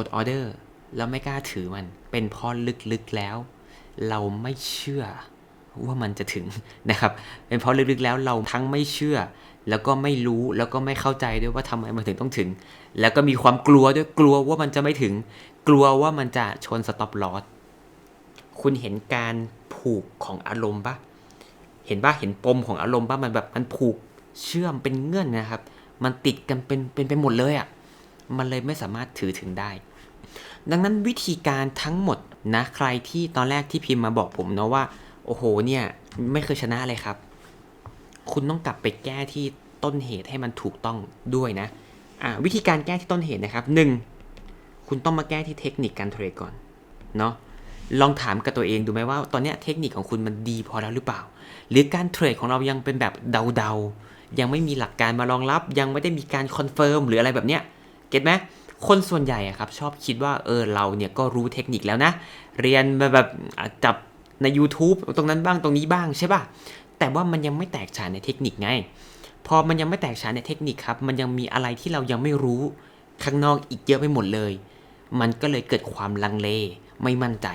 กดออเดอร์แล้วไม่กล้าถือมัน เป็นเพราะลึกๆแล้ว เราไม่เชื่อว่ามันจะถึงนะครับ เป็นเพราะลึกๆแล้วเราทั้งไม่เชื่อ แล้วก็ไม่รู้แล้วก็ไม่เข้าใจด้วยว่าทำไมมันถึงต้องถึง แล้วก็มีความกลัวด้วยกลัวว่ามันจะไม่ถึง กลัวว่ามันจะชนสต็อปลอสคุณเห็นการผูกของอารมณ์ปะเห็นปะเห็นปมของอารมณ์ปะมันแบบมันผูกเชื่อมเป็นเงื่อนนะครับ มันติดกันเป็นเป็นไปหมดเลยอะ่ะมันเลยไม่สามารถถือถึงได้ ดังนั้นวิธีการทั้งหมดนะใครที่ตอนแรกที่พิมพ์มาบอกผมเนาะว่า โอ้โหเนี่ยไม่เคยชนะเลยครับ คุณต้องกลับไปแก้ที่ต้นเหตุให้มันถูกต้องด้วยนะอ่าวิธีการแก้ที่ต้นเหตุนะครับหนึ่งคุณต้องมาแก้ที่เทคนิคการเทรดก่อนเนาะลองถามกับตัวเองดูไหมว่า ตอนนี้เทคนิคของคุณมันดีพอแล้วหรือเปล่า หรือการเทรดของเรายังเป็นแบบเดาๆ ยังไม่มีหลักการมารองรับ ยังไม่ได้มีการคอนเฟิร์มหรืออะไรแบบเนี้ยเก็ตไหม คนส่วนใหญ่อะครับชอบคิดว่าเออเราเนี่ยก็รู้เทคนิคแล้วนะ เรียนมาแบบจับใน YouTube ตรงนั้นบ้างตรงนี้บ้างใช่ป่ะ แต่ว่ามันยังไม่แตกฉานในเทคนิคไง พอมันยังไม่แตกฉานในเทคนิคครับ มันยังมีอะไรที่เรายังไม่รู้ข้างนอกอีกเยอะไปหมดเลย มันก็เลยเกิดความลังเลไม่มั่นใจ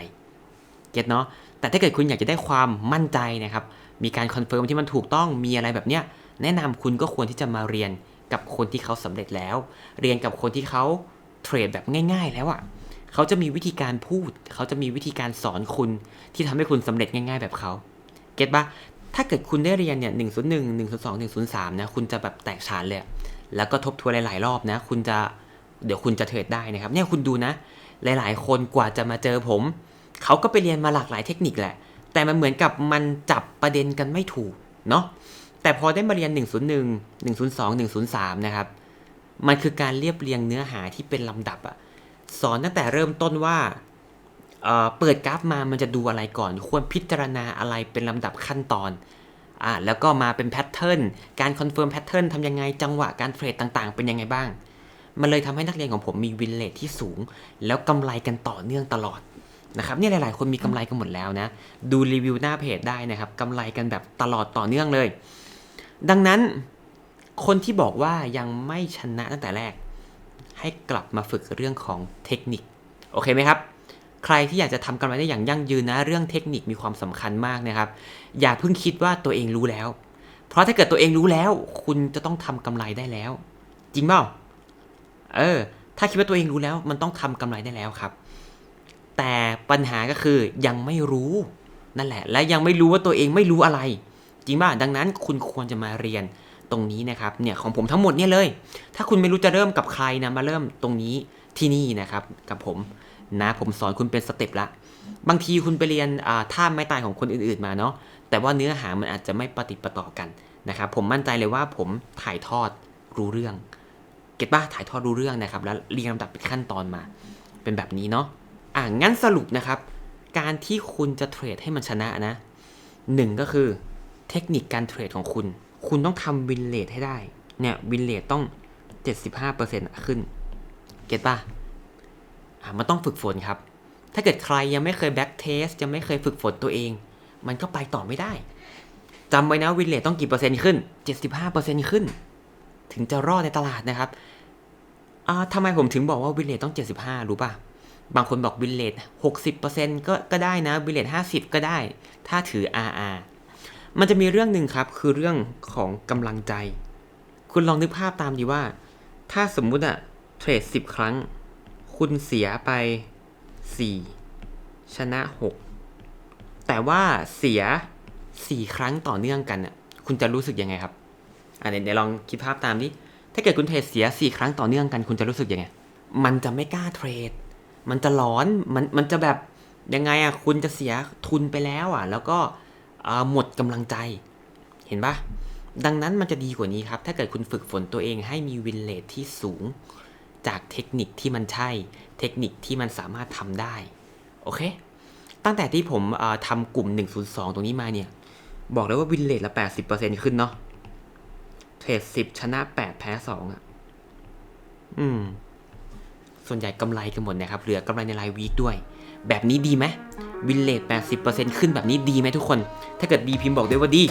เก็ตเนาะ แต่ถ้าเกิดคุณอยากจะได้ความมั่นใจนะครับ มีการคอนเฟิร์มที่มันถูกต้อง มีอะไรแบบเนี้ย แนะนำคุณก็ควรที่จะมาเรียนกับคนที่เขาสำเร็จแล้ว เรียนกับคนที่เขา เทรดแบบง่ายๆ แล้วอะ่ะเขาจะมีวิธีการพูด เขาจะมีวิธีการสอนคุณที่ทำให้คุณสำเร็จง่าย ๆ แบบเขาเก็ตปะถ้าเกิดคุณได้เรียนเนี่ยหนึ่งศูนย์หนึ่งหนึ่งศูนย์สองหนึ่งศูนย์สามนะคุณจะแบบแตกฉานเลยแล้วก็ทบทวนหลายๆรอบนะ คุณจะเดี๋ยวคุณจะเทรดได้นะครับ เนี่ยคุณดูนะ หลายๆ คนกว่าจะมาเจอผม เขาก็ไปเรียนมาหลากหลายเทคนิคแหละ แต่มันเหมือนกับมันจับประเด็นกันไม่ถูกเนาะแต่พอได้มาเรียน 101 102 103 นะครับ มันคือการเรียบเรียงเนื้อหาที่เป็นลำดับอะสอนตั้งแต่เริ่มต้นว่าเอ่อเปิดกราฟมามันจะดูอะไรก่อน ควรพิจารณาอะไรเป็นลำดับขั้นตอนอ่าแล้วก็มาเป็นแพทเทิร์นการคอนเฟิร์มแพทเทิร์นทำยังไงจังหวะการเทรดต่างๆ เป็นยังไงบ้าง มันเลยทำให้นักเรียนของผมมีวินเลทที่สูง แล้วกำไรกันต่อเนื่องตลอดนะครับนี่หลาย ๆ คนมีกำไรกันหมดแล้วนะ ดูรีวิวหน้าเพจได้นะครับกำไรกันแบบตลอดต่อเนื่องเลย ดังนั้น คนที่บอกว่ายังไม่ชนะตั้งแต่แรก ให้กลับมาฝึกเรื่องของเทคนิค โอเคไหมครับ ใครที่อยากจะทำกำไรได้อย่างยั่งยืนนะ เรื่องเทคนิคมีความสำคัญมากนะครับ อย่าเพิ่งคิดว่าตัวเองรู้แล้ว เพราะถ้าเกิดตัวเองรู้แล้ว คุณจะต้องทำกำไรได้แล้ว จริงเปล่า เออ ถ้าคิดว่าตัวเองรู้แล้ว มันต้องทำกำไรได้แล้วครับ แต่ปัญหาก็คือยังไม่รู้นั่นแหละ และยังไม่รู้ว่าตัวเองไม่รู้อะไร จริงป่ะดังนั้นคุณควรจะมาเรียน ตรงนี้นะครับเนี่ยของผมทั้งหมดเนี่ยเลย ถ้าคุณไม่รู้จะเริ่มกับใครนะมาเริ่มตรงนี้ที่นี่นะครับกับผมนะผมสอนคุณเป็นสเต็ปละบางทีคุณไปเรียนท่าไม้ตายของคนอื่นๆมาเนาะแต่ว่าเนื้อหามันอาจจะไม่ปฏิปต่อกันนะครับผมมั่นใจเลยว่าผมถ่ายทอดรู้เรื่อง เก็ตป่ะถ่ายทอดรู้เรื่องนะครับ แล้วเรียงลำดับเป็นขั้นตอนมา เป็นแบบนี้เนาะอะงั้นสรุปนะครับ การที่คุณจะเทรดให้มันชนะนะหนึ่งก็คือเทคนิคการเทรดของคุณ คุณต้องทำวินเลทให้ได้ เนี่ยวินเลทต้อง 75%ขึ้น เก็ตป่ะอะมันต้องฝึกฝนครับ ถ้าเกิดใครยังไม่เคยแบ็กเทสยังไม่เคยฝึกฝนตัวเอง มันก็ไปต่อไม่ได้จำไว้นะวินเลทต้องกี่เปอร์เซ็นต์ขึ้น 75%ขึ้น ถึงจะรอดในตลาดนะครับอ่าทำไมผมถึงบอกว่าวินเลทต้อง 75 รู้ป่ะ บางคนบอกวินเลท60%ก็ก็ได้นะวินเลท50 ก็ได้ ถ้าถือ RR มันจะมีเรื่องหนึ่งครับ คือเรื่องของกำลังใจ คุณลองนึกภาพตามดีว่า ถ้าสมมุติอะเทรด10ครั้ง คุณเสียไป4ชนะ6แต่ว่าเสีย4ครั้งต่อเนื่องกันอะคุณจะรู้สึกยังไงครับอะเดี๋ยวเดี๋ยวลองคิดภาพตามดิถ้าเกิดคุณเทรดเสีย4ครั้งต่อเนื่องกัน คุณจะรู้สึกยังไง มันจะไม่กล้าเทรด มันจะร้อน มันมันจะแบบยังไงอะคุณจะเสียทุนไปแล้วอะแล้วก็ หมดกำลังใจ เห็นปะดังนั้นมันจะดีกว่านี้ครับ ถ้าเกิดคุณฝึกฝนตัวเองให้มีวินเลทที่สูง จากเทคนิคที่มันใช่ เทคนิคที่มันสามารถทำได้ โอเค ตั้งแต่ที่ผมเอ่อทำกลุ่ม 102 ตรงนี้มาเนี่ย บอกเลยว่าวินเลทละ 80%ขึ้นเนาะเทรด10 ชนะ 8 แพ้2อะ อืม ส่วนใหญ่กำไรกันหมดนะครับ เหลือกำไรในรายวีคด้วย แบบนี้ดีไหมวินเลท80%ขึ้นแบบนี้ดีไหมทุกคน ถ้าเกิดดีพิมพ์บอกด้วยว่าดี